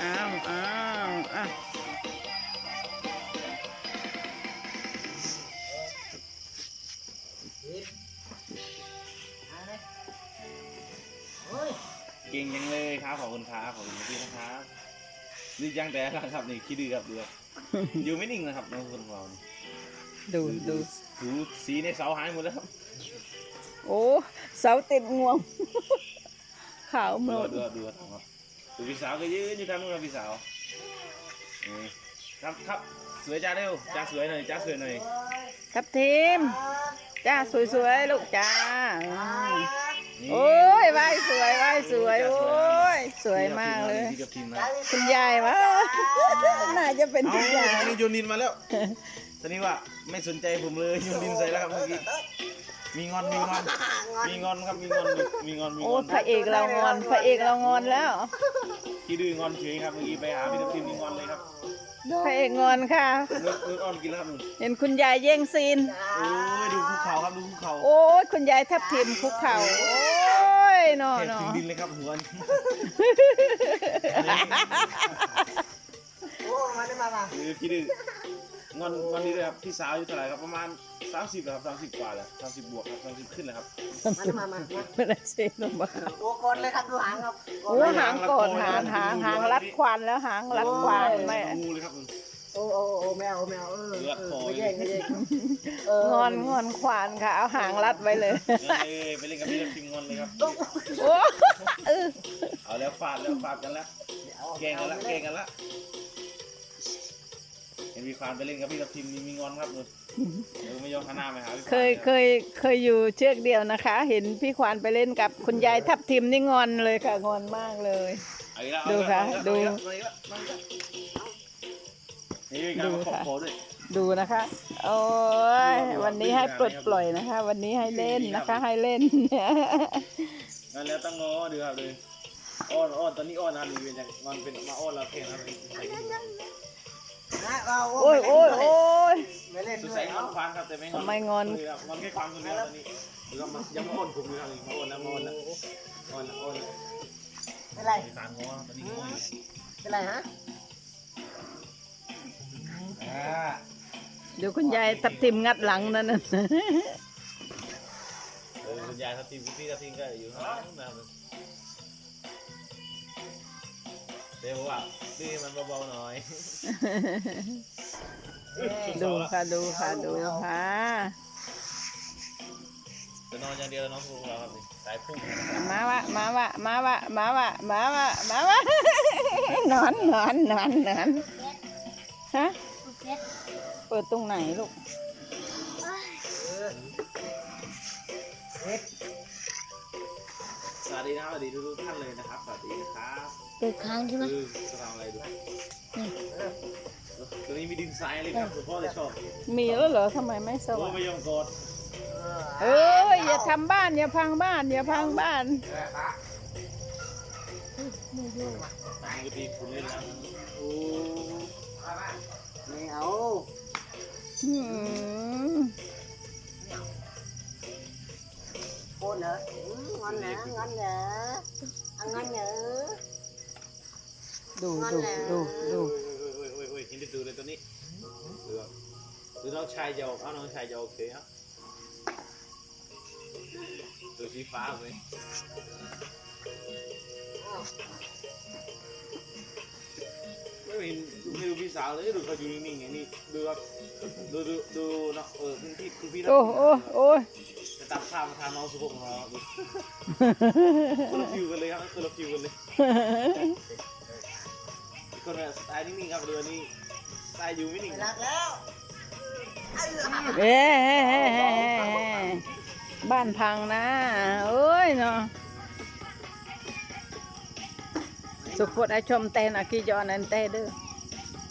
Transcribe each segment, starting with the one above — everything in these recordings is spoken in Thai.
อ้าวอ้าวอะเก่งยังเลยครับขอบคุณครับขอบคุณพี่นะครับนี่ยังแต่ละครับนี่คิดดีครับดูครับอยู่ไม่นิ่งนะครับน้องคนของเรานี่ดูดูถูสีในเสาหายหมดแล้วครับโอ้เสาติดงวงขาวหมดูดดูดูครับดู พี่สาวก็ยืนอยู่ทางนู้นครับพี่สาวนี่ครับครับสวยจ้าเร็วจ้าสวยหน่อยจ้าสวยหน่อยครับทีมจ้าสวยๆลูกจ้าอืมนี่โอ้ยไหวสวยไหวสวยโอ้ยสวยมากเลยพี่กับทีมนะคุณยายวะ น่าจะเป็นเอาคุณยายอันนี้โยนดินมาแล้วตอนนี้ว่าไม่สนใจผมเลยโยนดินใส่แล้วครับเมื่อกี้ มีงอนมีงอน มีงอนครับมีงอนมีงอนมีงโอ้อนพระเอกเรางอนพระเอกเรางอนแล้วที่ดื้องอนเฉยครับเมื่อกี้ไปหาพี่ทัพทิมนี่งอนเลยครับพระเอกงอนค่ะ นึกนึกอ้อนกินแล้วครับนุ่นเห็นคุณยายแย่งซีน โอ้ยดูภูเขาครับดูภูเขาโอ้ยคุณยายทับทิมคุกเข่าโอ้ยนอแทบนอถึงดินเลยครับหัวโอ้มาได้มาป่ะคือพี่ดื้อ งอนงอนนี่เลยครับพี่สาวอายุเท่าไหร่ครับประมาณ30แล้วครับ30กว่าแล้ว30บวกครับ30ขึ้นแล้วครับมาได้มามามาไม่ได้เซนลงมาโอ้กดเลยครับดูหางครับโอ้หางกอดหางหางหางรัดควันแล้วหางรัดควันแม่ งูเลยครับนุ่นโอ้โอ้โอ้แมวแมวเออเลือดคอไม่แย่งไม่แย่งเอองอนงอนควันค่ะ เอาหางรัดไว้เลยงอนเลยไปเล่นกับพี่ทัพทิมงอนเลยครับ โอ้เออเอาแล้วฟาดแล้วฟาดกันแล้ว แกล้งกันละแกล้งกันละ เห็นพี่ฟานไปเล่นกับพี่ทัพทิมนี่มีงอนครับนุ่นเดี๋ยวไม่ยอมขนาไปหาพี่ฟานเคยเคยเคยอยู่เชือกเดียวนะคะ เห็นพี่ควานไปเล่นกับคุณยายทับทิมนี่งอนเลยค่ะงอนมากเลย เอาอีกแล้วดูค่ะเอาอีกแล้วดู เอาอีกแล้วเอาอีกแล้วนี่มีการมาขอขอด้วย ดูนะคะ โอ้ยวันนี้ให้ปลดปล่อยนะคะ วันนี้ให้เล่นนะคะ ให้เล่นงั้นแล้วต้องงอดูครับเลยอ้อนอ้อนตอนนี้อ้อนนะดีเป็นจากงอนเป็นมาอ้อนเราเพลงอะไรใส่กั นนะเราโอ้ยโอ้ยโอ้ยไม่เล่นสุดด้วใส่ยงอนควานครับแต่ไม่งอนทำไมงอนเลยครับงอนแค่ควานคนเดียวตอนนี้หรือว่ามันยังมาอ้อนผมอยู่ครับมาอ้อนนะมาอ้อนนะอ้อนนะอ้อนนะเป็นไรมีสารงอตอนนี้งออยู่เป็นไรฮะอ่าเดี๋ยวคุณยายทับทิมงัดหลังนั่นน่ะ เออคุณยายทัพทีมคุณพี่ทัพทีมก็อยู่ข้างหลังนะครับ เดี๋ยวผมว่าดื้อมันเบาๆหน่อยดูค่ะดูค่ะดูค่ะจะนอนอย่างเดียวน้องพวกเราครับนี่สายพุ่งมาวะมาวะมาวะมาวะมาวะมาวะนอนนอนนอนนอนฮะเปิดตรงไหนลูก สวัสดีนะครับสวัสดีทุกๆท่านเลยนะครับสวัสดีครับเปิดค้างใช่ไหมคือจะทำอะไรดูตัวนี้มีดินทรายเลยครับคุณพ่อเลยชอบมีแล้วเหรอทำไมไม่สโอ้ว่างไม่ยอมกดเอออย่าทำบ้านอย่าพังบ้านอย่าพังบ้านตามปกติคุณเล่นนะโอ้ไม่เอา อนเหรองอนเหรออะงอนเหรอดูดูดูดูยโอ้ยโอ้ยโอ้ยเห็นได้ดูเลยตัวนี้ดูครับดูน้องชายจะเอาเอาน้องชายจะโอเคครับตัวสีฟ้าเลยไม่เห็นไม่ดูพี่สาวเลยดูเขาอยู่นิ่งๆไงนี่ดูครับดูดูดูเนาะเออคุณพี่คุณพี่โอ้โอ้โอ้ยจะ ตัดภาพมาทางน้องสุภพของเราคนละฟิวกันเลยครับคนละฟิวกันเลยอีกคนเนี่ยสไตล์นิ่งๆครับเรือนี่สไตล์อยู่ไม่นิ่งรักแล้วเอ๊ะบ้านพังนะเอ้ยเนาะสุขพจน์ไอชมเตนอากิจอนันเตเด้อ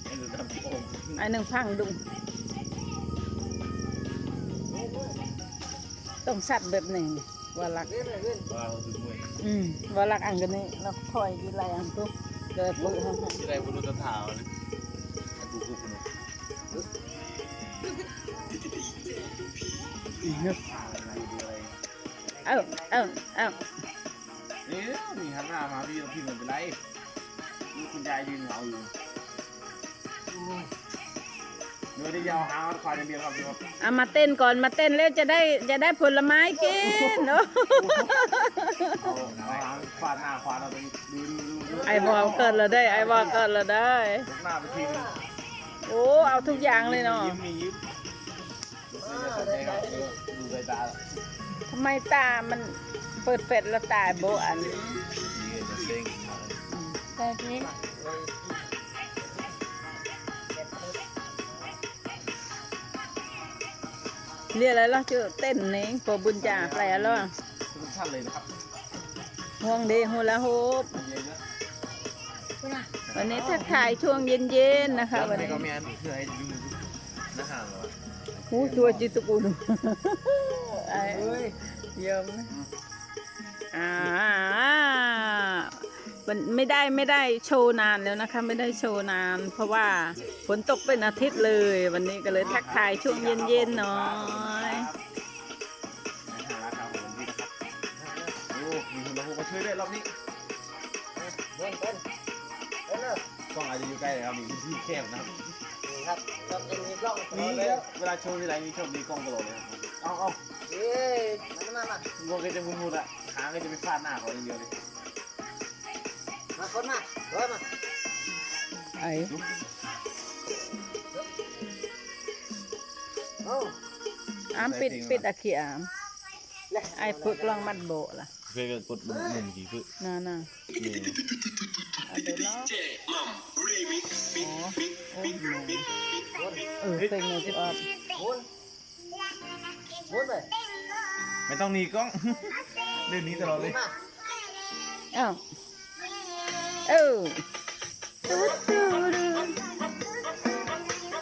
อ่งไอหนึ่งพังดุง ต้องสัตว์แบบนี้ว่ารักเล่นเลยเล่นว้าวดูมวยอืมว่ารักอันกันนี้เราคอยกี่ไรอันตุ๊กเดินปุ๊บฮะที่ไรบนรถตะถาวนะดูกูกูเนี่ยอะไรดูอะไรเอ้าเอ้าเอ้านี่มีหันหน้ามาพี่พี่มันเป็นไรนี่คุณยายยืนเหงาอยู่ เนื้อที่ยาวหางควายอย่างเดียวครับพี่ครับเอามาเต้นก่อนมาเต้นแล้วจะได้จะได้ผลไม้กินเนาะเอาเอาหางฟาดหน้าฟาดเราไปดูดูดูดูไอ้บอกเกิดแล้วได้ ไอ้บอกเกิดแล้วได้ยกหน้าไปทีนึงโอ้เอาทุกอย่างเลยเนาะยิ้มมียิ้มไม่ได้สนใจครับดูดูสายตาทำไมตา มันเปิดเฟดแล้วตาโบอันดีจะเซ็งแต่ที เรียกอะไรล่ะชื่อเต้นนี่ปอบุญจ่าแปลแล้วอะทุกท่านเลยนะครับห่วงดีฮูลาฮูปเย็นนะวันนี้ทักทายช่วงเย็นๆนะคะวัวันนนี้นี้ก็มีอันคือให้ดูหน้าห่างเหรอหูชัวจิตกุลไอ้เฮ้ยเยี่ยมนะอ่า มันไม่ได้ไม่ได้โชว์นานแล้วนะคะ ไม่ได้โชว์นาน เพราะว่าฝนตกเป็นอาทิตย์เลย วันนี้ก็เลยทักทายช่วงเย็นๆหน่อยหาราคาของดีนะครับโอ้มีคนมาพูดมาช่วยด้วยรอบนี้เล่นเล่นเนเลยกล้องอาจจะอยู่ใกล้ครับมีพื้นที่แคบนะครับนี่ครับเราจะมีกล้องตลมีอดเลเลยยเวลาโชว์ที่ไรมีชอบมีกล้องตลอดเลยครับเอาเอาเฮ้ยมามามางงก็จะมุดๆอะหาก็จะไปฟาดหน้าเขาอย่างเดียวเลย มาคนมาเฮ้ยมาไอ้โอ้อามปิดปิดอาเขียมไอ้ฝึกลองมัดโบล่ะเพื่อกดปุ่มกี่พึ่งน่าน่ะนี่เอาเดี๋ยวล้ออ๋อโอ้ยเออเพลงนี้จะออกหมุนหมุนไปไม่ต้องหนีกล้องเรื่องนี้ตลอดเลยอ้าว เออ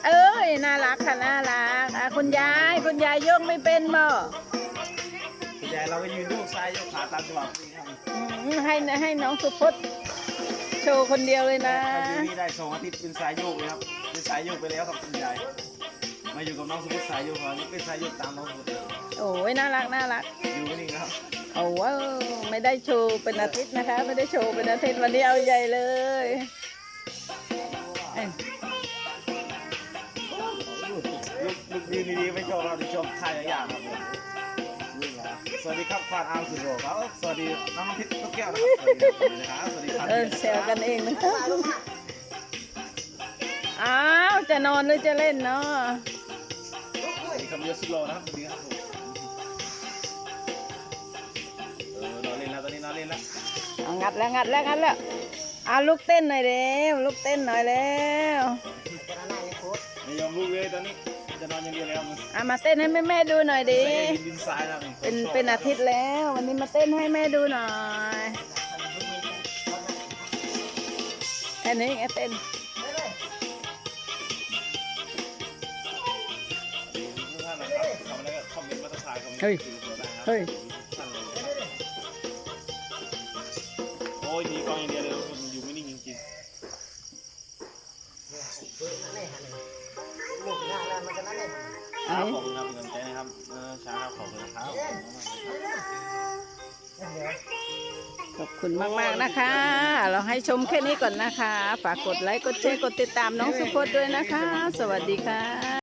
เอ้ยน่ารักค่ะน่ารักอะคุณยายคุณยายยกไม่เป็นบ่คุณยายเราก็ยืนโยกซ้ายโยกขวาตามจังหวะนี่ครับอืมให้ให้น้องสุพจน์โชว์คนเดียวเลยนะมาอยู่นี่ได้สองอาทิตย์เป็นสายโยกเลยครับเป็นสายโยกไปแล้วครับคุณยาย มาอยู่กับน้องสมุทรสายโยกครับเป็นสายโยกตามน้องสมุทรเลยโอ้ยน่ารักน่ารัก อยู่ไม่นิ่งนะครับโอ้ว้าวไม่ได้โชว์เป็นอาทิตย์นะคะ ไม่ได้โชว์เป็นอาทิตย์วันนี้เอาใหญ่เลยเอ้ยลูกลูกยืนดีๆไม่ชอบเราชอบท่ายากๆครับผมสวัสดีครับควานอาร์มสุโรครับสวัสดีน้องพิษทุกแก้วนะครับสวัสดีครับสวัสดีครับเออแซวกันเองนะมาลูกมาอ้าวจะนอนหรือจะเล่นเนาะ สวัสดีครับเยสโรนะครับสวัสดีครับผมเออนอนเล่นแล้วตอนนี้นอนเล่นแล้วเอางัดแล้วงัดแล้วงัดแล้วเอาลูกเต้นหน่อยเร็วลูกเต้นหน่อยแล้วยังในโค้ดไม่ยอมลุกเลยตอนนี้จะนอนอย่างเดียวแล้วมึงอามาเต้นให้แม่แม่ๆดูหน่อยดิ ใส่ดินทรายแล้วเป็นเป็นอาทิตย์แล้ว วันนี้มาเต้นให้แม่ดูหน่อยอันนี้ไงเต้น เมนต์เฮ้ยคุกับเราได้ครับเฮ้ยท่านเลยโอ้ยมีกล้องอย่างเดียวเลยมันอยู่ไม่นิ่งจริงเฮ้ยนั่นเลยหมุนหน้าแล้วมันจะนั่นเลยๆครับขอบคุณครับเป็นกำลังใจนะครับเออช้าครับขอบคุณนะครับขอบคุณมาก ๆ นะคะ เราให้ชมแค่นี้ก่อนนะคะ ฝากกดไลค์ กดแชร์ กดติดตามน้องสุพจน์ด้วยนะคะ สวัสดีค่ะ